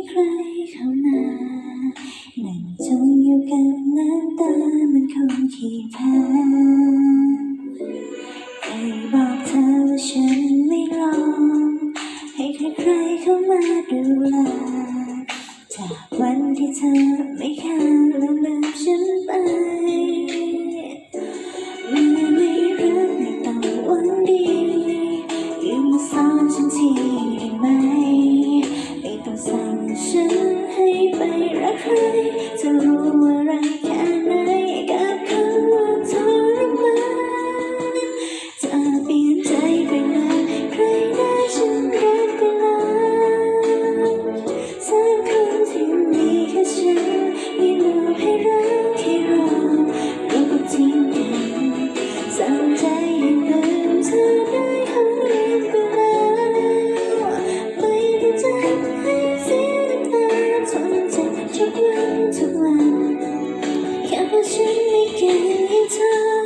ให้ใครเข้ามานั่งจมอยู่กับน้ำตามันคงขี้แพ้ใครบอกเธอว่าฉันไม่รอให้ใครๆเข้ามาดูแลจากวันที่เธอไม่เคยลืม 我许你给的隐藏。